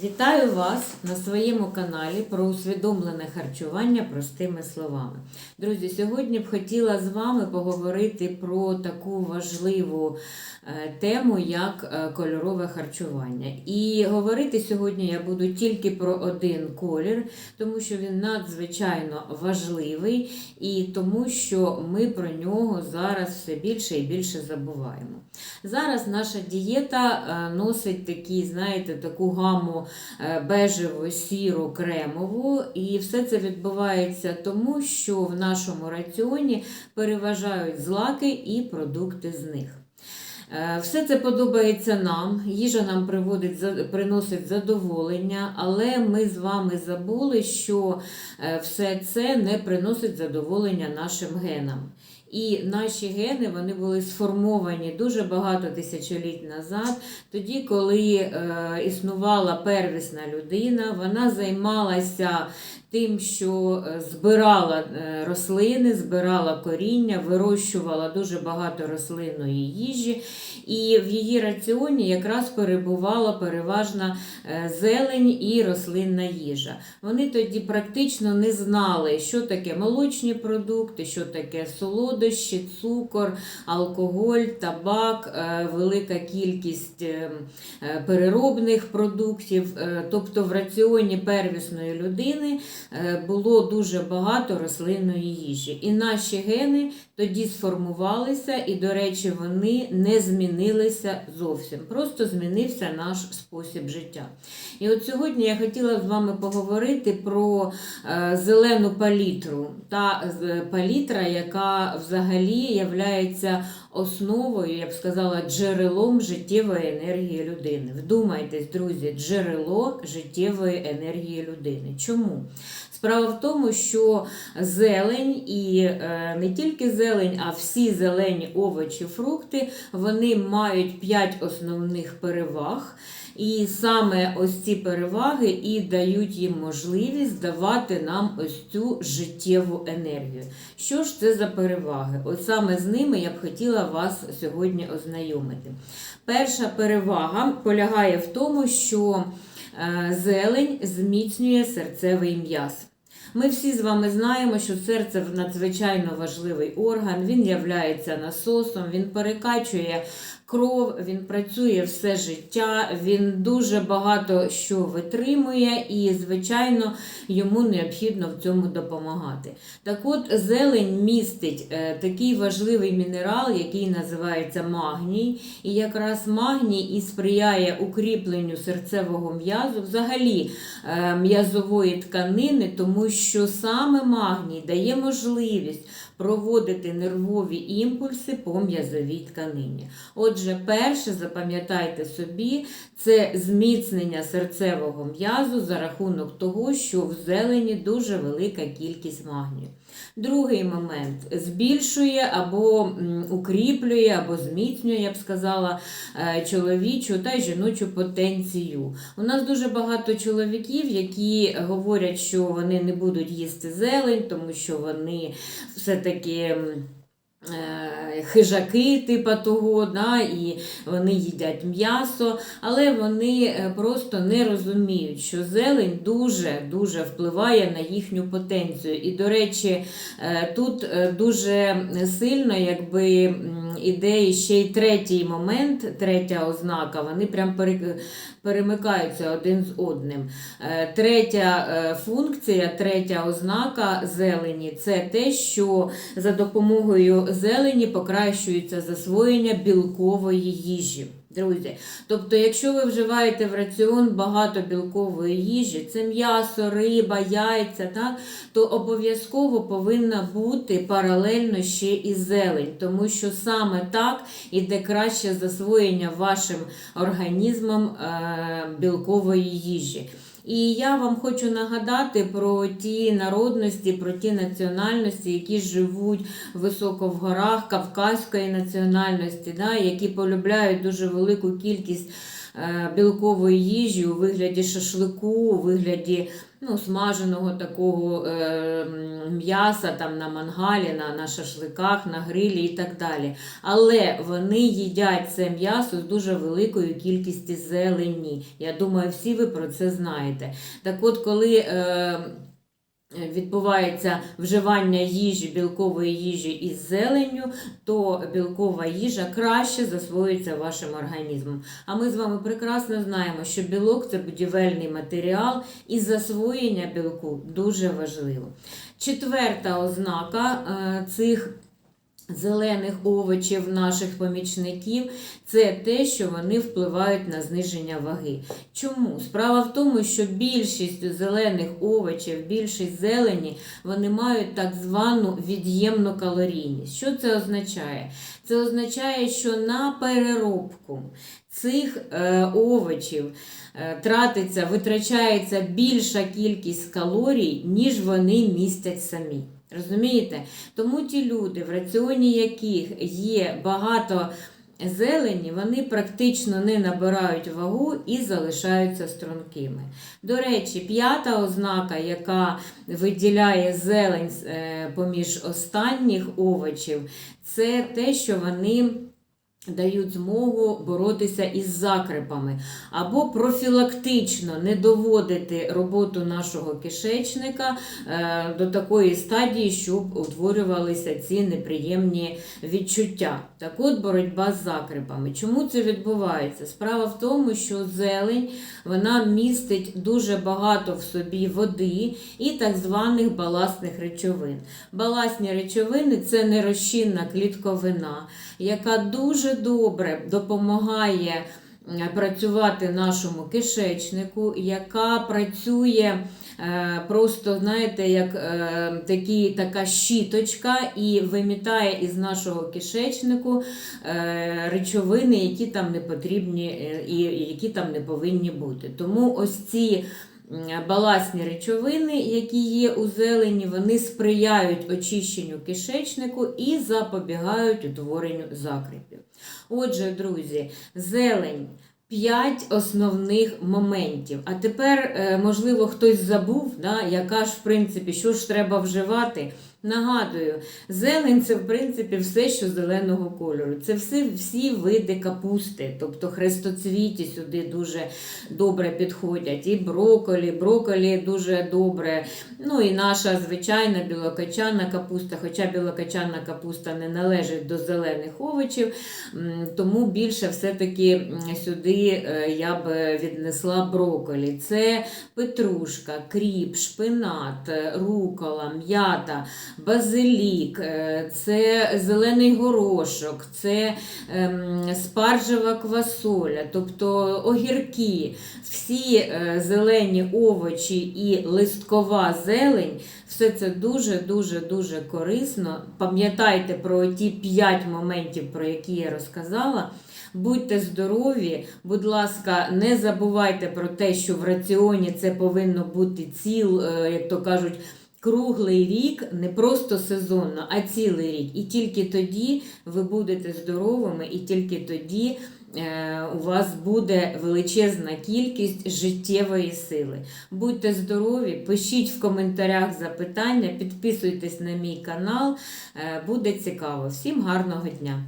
Вітаю вас на своєму каналі про усвідомлене харчування простими словами. Друзі, сьогодні б хотіла з вами поговорити про таку важливу е, тему, як е, кольорове харчування. І говорити сьогодні я буду тільки про один колір, тому що він надзвичайно важливий і тому, що ми про нього зараз все більше і більше забуваємо. Зараз наша дієта е, носить такі, знаєте, таку гаму е, бежеву, сіру, кремову, і все це відбувається тому, що в нашому раціоні переважають злаки і продукти з них. Е, Все це подобається нам, їжа нам приводить, приносить задоволення, але ми з вами забули, що е, все це не приносить задоволення нашим генам. І наші гени вони були сформовані дуже багато тисячоліть назад, тоді, коли е, існувала первісна людина, вона займалася тим, що е, збирала е, рослини, збирала коріння, вирощувала дуже багато рослинної їжі, і в її раціоні якраз перебувала переважна е, зелень і рослинна їжа. Вони тоді практично не знали, що таке молочні продукти, що таке солодощі, цукор, алкоголь, табак, велика кількість е, е, переробних продуктів. Тобто в раціоні первісної людини було дуже багато рослинної їжі. І наші гени тоді сформувалися, і, до речі, вони не змінилися зовсім. Просто змінився наш спосіб життя. І от сьогодні я хотіла з вами поговорити про е, зелену палітру та палітра, яка взагалі являється основою, я б сказала, джерелом життєвої енергії людини. Вдумайтесь, друзі, джерело життєвої енергії людини. Чому? Справа в тому, що зелень і е, не тільки зелень, а всі зелені овочі, фрукти, вони мають 5 основних переваг. І саме ось ці переваги і дають їм можливість давати нам ось цю життєву енергію. Що ж це за переваги? От саме з ними я б хотіла вас сьогодні ознайомити. Перша перевага полягає в тому, що е, зелень зміцнює серцевий м'яз. Ми всі з вами знаємо, що серце надзвичайно важливий орган, він являється насосом, він перекачує кров, він працює все життя, він дуже багато що витримує, і, звичайно, йому необхідно в цьому допомагати. Так от, зелень містить е, такий важливий мінерал, який називається магній. І якраз магній і сприяє укріпленню серцевого м'язу, взагалі е, м'язової тканини, тому що саме магній дає можливість проводити нервові імпульси по м'язовій тканині. Отже, перше, запам'ятайте собі, це зміцнення серцевого м'язу за рахунок того, що в зелені дуже велика кількість магнію. Другий момент збільшує або укріплює, або зміцнює, я б сказала, е, чоловічу та жіночу потенцію. У нас дуже багато чоловіків, які говорять, що вони не будуть їсти зелень, тому що вони все-таки. Е, Хижаки, типа того, да, і вони їдять м'ясо, але вони е, просто не розуміють, що зелень дуже дуже впливає на їхню потенцію. І, до речі, е, тут дуже сильно якби іде ще й третій момент, третя ознака, вони прям перемикаються один з одним. Третя функція, третя ознака зелені це те, що за допомогою зелені покращується засвоєння білкової їжі. Друзі, тобто, якщо ви вживаєте в раціон багато білкової їжі, це м'ясо, риба, яйця, так, то обов'язково повинна бути паралельно ще і зелень, тому що саме так іде краще засвоєння вашим організмом е, білкової їжі. І я вам хочу нагадати про ті народності, про ті національності, які живуть високо в горах Кавказької національності, да, які полюбляють дуже велику кількість е, білкової їжі у вигляді шашлику, у вигляді ну, смаженого такого е, м'яса там на мангалі, на, на шашликах, на грилі і так далі. Але вони їдять це м'ясо з дуже великою кількістю зелені. Я думаю, всі ви про це знаєте. Так от, коли. Е, Відбувається вживання їжі, білкової їжі із зеленню, то білкова їжа краще засвоюється вашим організмом. А ми з вами прекрасно знаємо, що білок це будівельний матеріал, і засвоєння білку дуже важливо. Четверта ознака е, цих зелених овочів наших помічників це те, що вони впливають на зниження ваги. Чому? Справа в тому, що більшість зелених овочів, більшість зелені, вони мають так звану від'ємну калорійність. Що це означає? Це означає, що на переробку цих е, овочів е, тратиться, витрачається більша кількість калорій, ніж вони містять самі. Розумієте? Тому ті люди, в раціоні яких є багато зелені, вони практично не набирають вагу і залишаються стрункими. До речі, п'ята ознака, яка виділяє зелень е, поміж останніх овочів, це те, що вони. Дають змогу боротися із закрепами, або профілактично не доводити роботу нашого кишечника е, до такої стадії, щоб утворювалися ці неприємні відчуття. Так от боротьба з закрепами. Чому це відбувається? Справа в тому, що зелень вона містить дуже багато в собі води і так званих баласних речовин. Баласні речовини це нерозчинна клітковина, яка дуже добре допомагає е, працювати нашому кишечнику, яка працює е, просто, знаєте, як е, такі, така щіточка і вимітає із нашого кишечнику речовини, які там не потрібні і які там не повинні бути. Тому ось ці баласні речовини, які є у зелені, вони сприяють очищенню кишечнику і запобігають утворенню закріпів. Отже, друзі, зелень. П'ять основних моментів. А тепер, е, можливо, хтось забув, да, яка ж, в принципі, що ж треба вживати. Нагадую, зелень це в принципі все, що зеленого кольору. Це всі, всі види капусти, тобто хрестоцвіті сюди дуже добре підходять. І броколі, броколі дуже добре. Ну і наша звичайна білокачана капуста, хоча білокачана капуста не належить до зелених овочів, тому більше все-таки сюди е, я б віднесла броколі. Це петрушка, кріп, шпинат, е, рукола, м'ята базилік, е, це зелений горошок, це ем, спаржева квасоля, тобто огірки, всі е, зелені овочі і листкова зелень. Все це дуже-дуже дуже корисно. Пам'ятайте про ті 5 моментів, про які я розказала. Будьте здорові, будь ласка, не забувайте про те, що в раціоні це повинно бути ціл, як то кажуть, круглий рік, не просто сезонно, а цілий рік. І тільки тоді ви будете здоровими, і тільки тоді е, у вас буде величезна кількість життєвої сили. Будьте здорові, пишіть в коментарях запитання, підписуйтесь на мій канал, е, буде цікаво. Всім гарного дня!